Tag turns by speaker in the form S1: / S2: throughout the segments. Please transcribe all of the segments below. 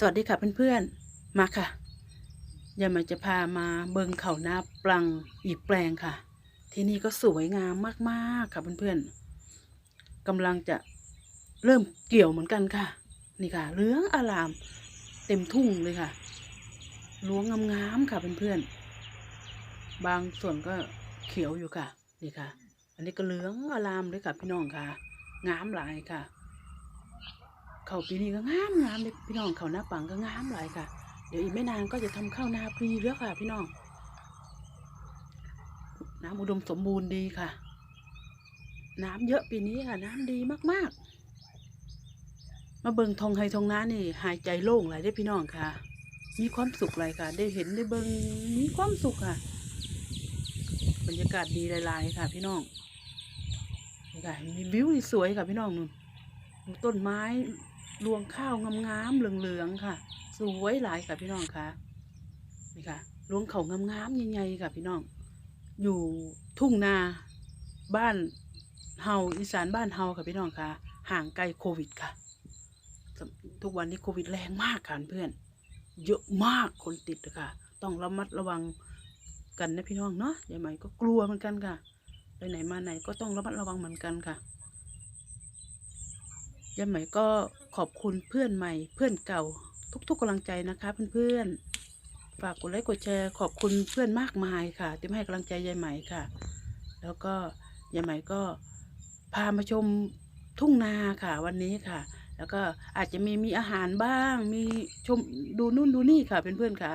S1: สวัสดีค่ะเพื่อนๆ มาค่ะยาม่จะพามาเบิงเขานาปลังอีกแปลงค่ะ ที่นี่ก็สวยงามมากๆค่ะเพื่อนๆกำลังจะเริ่มเกี่ยวเหมือนกันค่ะ นี่ค่ะเหลืองอาราม เต็มทุ่งเลยค่ะล้วงงามๆค่ะเพื่อนๆ บางส่วนก็เขียวอยู่ค่ะ นี่ค่ะ อันนี้ก็เหลืองอารามเลยค่ะพี่น้องค่ะ งามหลายค่ะ เขาปีนี้ก็งามงามเลยพี่น้องเขาหน้าปังก็งามหลายค่ะ เดี๋ยวอีกไม่นานก็จะทำข้าวนาปีแล้วค่ะ พี่น้องน้ำอุดมสมบูรณ์ดีค่ะ น้ำเยอะปีนี้ค่ะ น้ำดีมากๆ มาเบิงทองไฮทองน้านี่ หายใจโล่งหลายได้พี่น้องค่ะ มีความสุขหลายค่ะ ได้เห็นได้เบิงมีความสุขค่ะ บรรยากาศดีหลายๆค่ะ พี่น้องค่ะมีวิวสีสวยค่ะพี่น้องนู่น ต้นไม้รวงข้าวงามๆเหลืองๆค่ะ สวยหลายค่ะพี่น้องค่ะนี่ค่ะรวงเขางามๆใหญ่ๆค่ะพี่น้อง อยู่ทุ่งนาบ้านเฮาอีสานบ้านเฮาค่ะพี่น้องค่ะ ห่างไกลโควิดค่ะ ทุกวันนี้โควิดแรงมากค่ะเพื่อน เยอะมากคนติดค่ะ ต้องระมัดระวังกันนะพี่น้องเนาะยายใหม่ก็กลัวเหมือนกันค่ะ ไปไหนมาไหนก็ต้องระมัดระวังเหมือนกันค่ะ ยายใหม่ก็ขอบคุณเพื่อนใหม่ เพื่อนเก่า ทุกๆกำลังใจนะคะเพื่อนๆฝากกดไลค์กดแชร์ขอบคุณเพื่อนมากมายค่ะ ที่มาให้กำลังใจยายใหม่ค่ะ แล้วก็ยายใหม่ก็พามาชมทุ่งนาค่ะ วันนี้ค่ะ แล้วก็อาจจะมีมีอาหารบ้าง มีชมดูนู่นดูนี่ค่ะเพื่อนๆค่ะ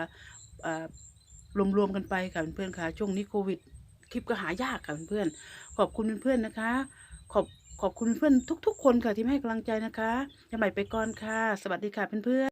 S1: รวมๆกันไปค่ะเพื่อนๆค่ะช่วงนี้โควิดคลิปก็หายากค่ะเพื่อนๆขอบคุณเพื่อนๆนะคะ ขอบ ขอบคุณเพื่อนทุก ๆ คนค่ะที่ให้กำลังใจนะคะจะใหม่ไปก่อนค่ะ สวัสดีค่ะเพื่อนๆ